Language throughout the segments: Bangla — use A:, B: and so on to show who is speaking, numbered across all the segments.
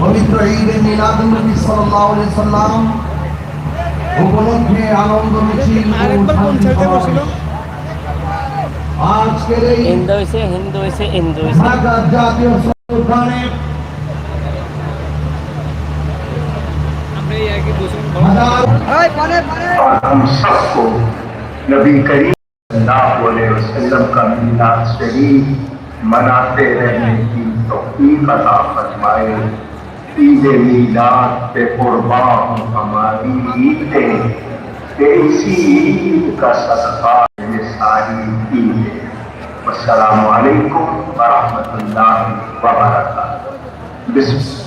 A: পবিত্র ঈদে মিলাদুন্নবী সাল্লাল্লাহু আলাইহি সাল্লাম উপলক্ষে আনন্দ মিছিল ও
B: আরেকবার কোন
A: শান্তি
B: সাইডে বসিল?
A: সমাবেশ। আজকের এই
C: হিন্দু হয়েছে হিন্দু হয়েছে হিন্দু হয়েছে
A: ঢাকা জাতীয় উদ্যানে
B: আমরা এই আগে বসে
A: হাজার
B: এই পারে পারে
D: और हम सबको नबी करीम सल्लल्लाहु अलैहि वसल्लम का मिलाद शरीफ मनाते रहने की तौफीक अता फरमाए عید میلاد پہ قربان ہماری عیدیں کہ اسی عید کا صدقہ یہ ساری عیدیں السلام علیکم ورحمۃ اللہ وبرکاتہ
E: بسم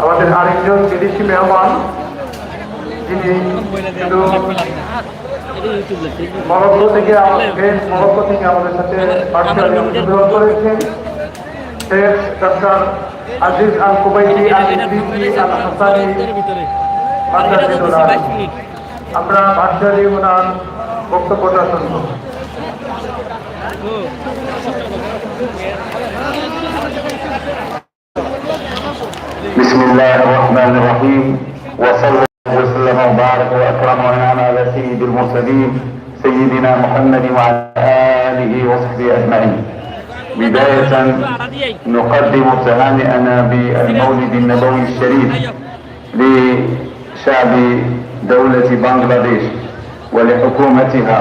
E: আমাদের আরেকজন বিদেশি মেহমান যিনি মরক্কো থেকে মরক্কো থেকে আমাদের সাথে অংশগ্রহণ করেছেন। Sheikh doctor Aziz Al Kubaiti Al Idrisi Al Hasani আমরা ভার্চুয়ালি ওনার বক্তব্যটা শুনব।
D: بسم الله الرحمن الرحيم وصلى الله وسلم وبارك وأكرم وأنعم على سيد المرسلين سيدنا محمد وعلى آله وصحبه أجمعين. بداية نقدم تهانئنا بالمولد النبوي الشريف لشعب دولة بنغلاديش ولحكومتها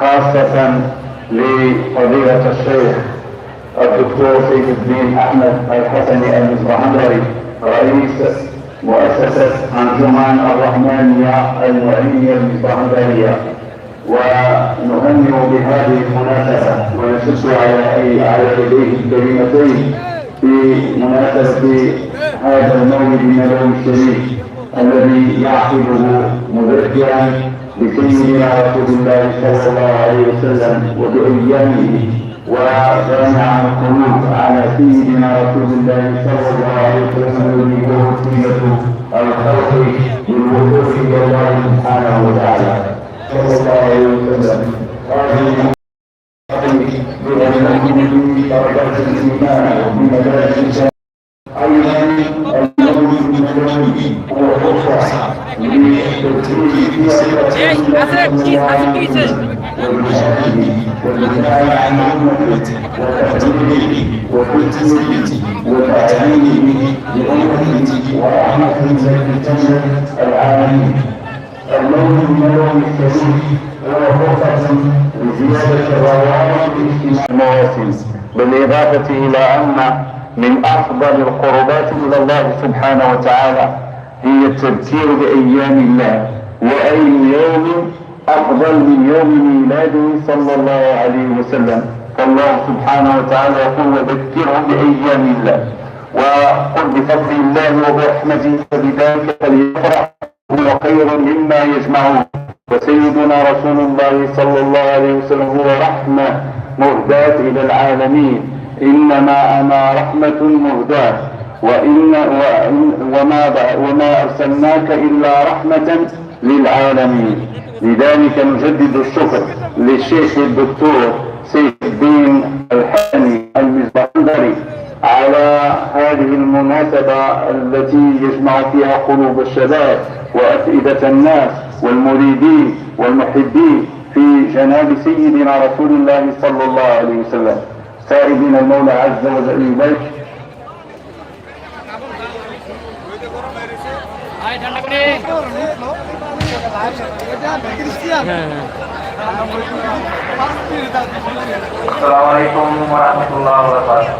D: خاصة لفضيلة الشيخ الدكتور سيد الدين أحمد الحسني المزرعندري رئيس مؤسسة انجمن الرحمانيه المعينيه المزرعندريه ونهنئ بهذه المناسبة ونشد على على يديه الكريمتين في مناسبة هذا المولد النبوي الشريف الذي يعقبه مذكرا بسيدنا رسول الله صلى الله عليه وسلم وبأيامه وجامع القلوب على سيدنا رسول الله صلى الله عليه وسلم الذي هو وسيلة الخلق للوصول إلى الله سبحانه وتعالى. صلى الله عليه وسلم. هذه بأنه درجات الإيمان وفي مدارس أيضا اللون بالإضافة إلى أن من أفضل القربات إلى الله سبحانه وتعالى هي التذكير بأيام الله وأي يوم أفضل من يوم ميلاده صلى الله عليه وسلم. فالله سبحانه وتعالى يقول وذكرهم بأيام الله وقل بفضل الله وبرحمته فبذلك فليفرح هو خير مما يجمعون. وسيدنا رسول الله صلى الله عليه وسلم هو رحمة مهداة إلى العالمين. إنما أنا رحمة مهداة وإن وما وما أرسلناك إلا رحمة للعالمين. لذلك نجدد الشكر للشيخ الدكتور سيف الدين الحسني المزبندري على هذه المناسبة التي يجمع فيها قلوب الشباب وأفئدة الناس والمريدين والمحبين في جناب سيدنا رسول الله صلى الله عليه وسلم. سائلين المولى عز وجل إليك السلام عليكم ورحمة الله وبركاته.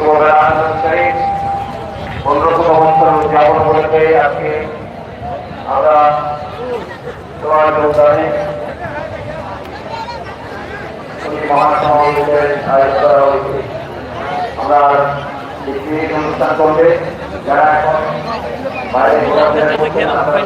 D: Selamat পনেরোশো বছর উদযাপন করেছে। আজকে আমরা আমরা অনুষ্ঠান করবে। যারা এখন বাইরে ঘোরাফেরা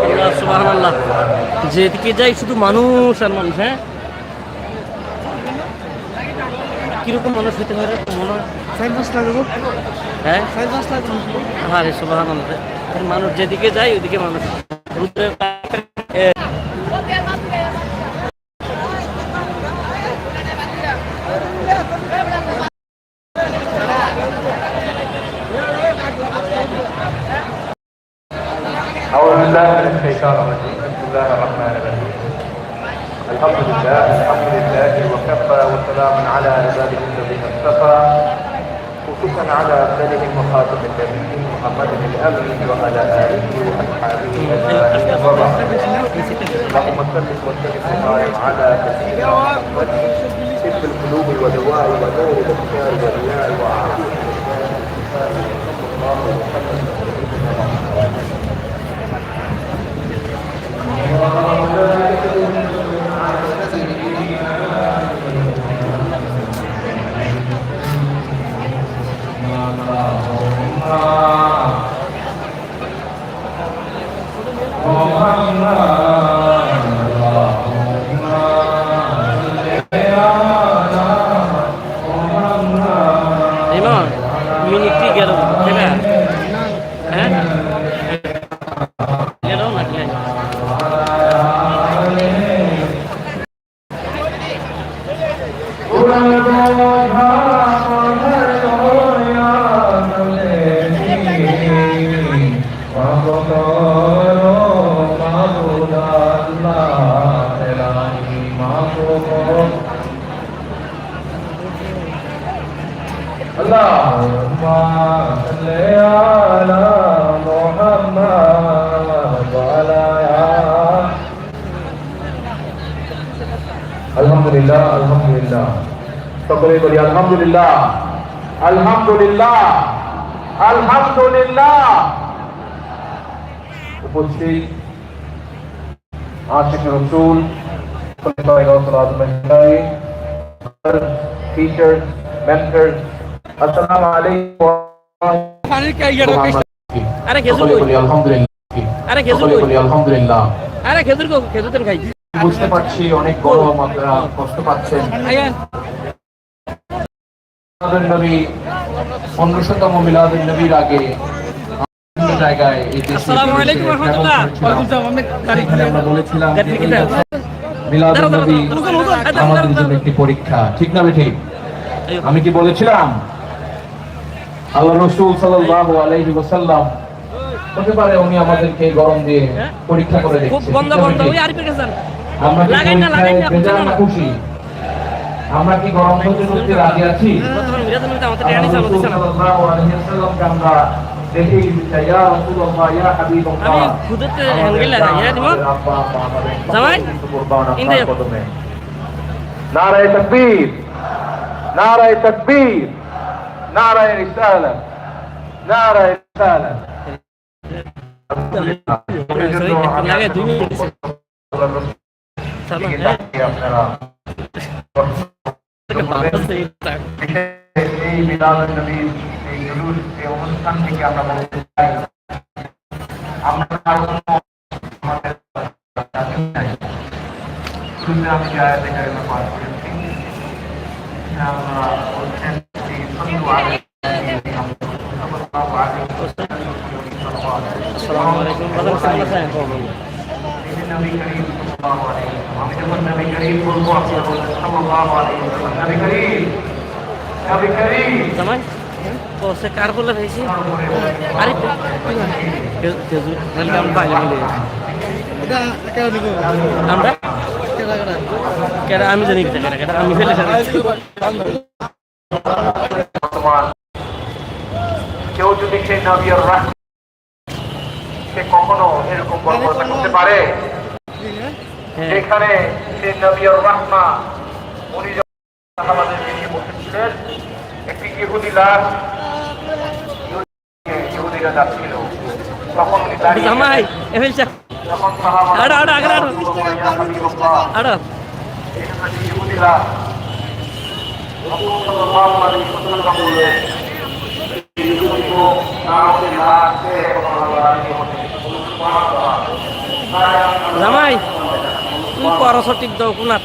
C: আল্লাহ সুবহানাল্লাহ। যেদিকে যাই শুধু মানুষ আর মানুষ হ্যাঁ? কিরকম মানুষ হতে পারে মনে হয়? হ্যাঁ আরে সুবহানাল্লাহ মানুষ যেদিকে যায় ওইদিকে মানুষ রুদ্রের এ,
E: أعوذ بالله من الشيطان الرجيم بسم الله الرحمن الرحيم الحمد لله الحمد لله وكفى وسلام على عباده الذين اصطفى خصوصا على أفضلهم وخاتم النبيين محمد الأمين وعلى آله وأصحابه أجمعين وبعد اللهم صل وسلم وبارك على سيدنا محمد طب القلوب ودواء ونور الاختيار والرياء وعافية صلى الله وسلم
C: Thank you.
E: اللهم صل على محمد وعلى আলহামদুলিল্লাহ আলহামদুলিল্লাহ সকলে বলি আলহামদুলিল্লাহ আলহামদুলিল্লাহ আলহামদুলিল্লাহ উপস্থিত আশিক রসুল teachers, mentors, Assalamu alaikum.
C: আরে খেজুর কই?
F: আলহামদুলিল্লাহ
C: আরে খেজুর কই?
F: আলহামদুলিল্লাহ
C: আরে খেজুর কো খেজুর তেন খাই
F: বুঝতে পারছি অনেক গরম আপনারা কষ্ট পাচ্ছেন
C: আয়ান
F: নবী পনেরোশতম মিলাদুন নবীর আগে জায়গায় এই দেশে আমরা বলেছিলাম যে
C: গাড়ি কিনা?
F: মিলাদুন
C: দাঁড়াও,
F: নবী
C: দাঁড়াও, দাঁড়াও, দাঁড়াও, দাঁড়াও,
F: আমাদের জন্য একটি পরীক্ষা ঠিক না ঠিক আমি কি বলেছিলাম আল্লাহ রসুল সাল্লাল্লাহু আলাইহি ওয়াসাল্লাম হতে পারে উনি আমাদেরকে গরম দিয়ে
C: হ্যাঁ?
F: পরীক্ষা করে দেখছেন। আমরা কি? খুশি আমরা কি গরম সহ্য করতে রাজি আছি আমরা দেখেই দিচ্ছি, ইয়া রাসূলুল্লাহ, ইয়া হাবিবাল্লাহ।
C: আমি খুদেতে হ্যান্ডেল লাগাই, ইয়া দিমা?
F: আমাদের আব্বা, আম্মা, আমাদের
C: জামাই?
F: সকলকে কুরবান আপনার
C: ইন্দ্রিয়।
F: কদমে।
E: নারায় তকবীর নারায় তকবীর নারায় রিসালা নারায় রিসালা
C: লাগাই দুই মিনিট দিছে। চালু, হ্যাঁ?
E: আপনারা এই মিলাদ নবীর জুলুস অনুষ্ঠান থেকে আমরা বলতে চাই আমরা আমাদের জাতি আমি যে কারিমা পাঠ করেছি আমরা বলছেন যে যখন নবী করিম বলব আপনারা ওয়াসাল্লাম। নবী করিম নবী করিম।
C: তো সে কার বলে ভাইছি আরে তেজু তাহলে আমরা? কেডা আমি জানি কেডা কেডা আমি ফেলে
E: কেউ যদি সেই নবী রাখে সে কখনো এরকম বর্বরতা করতে পারে?
C: হ্যাঁ।
E: যেখানে সেই নবী রহমা উনি যখন আমাদের বসেছিলেন ইহুদি লাশ ইহুদিরা যাচ্ছিল। তখন উনি দাঁড়িয়ে তখন সাহাবারা ইহুদিরা
C: জামাই তুই সঠিক দাও কোনার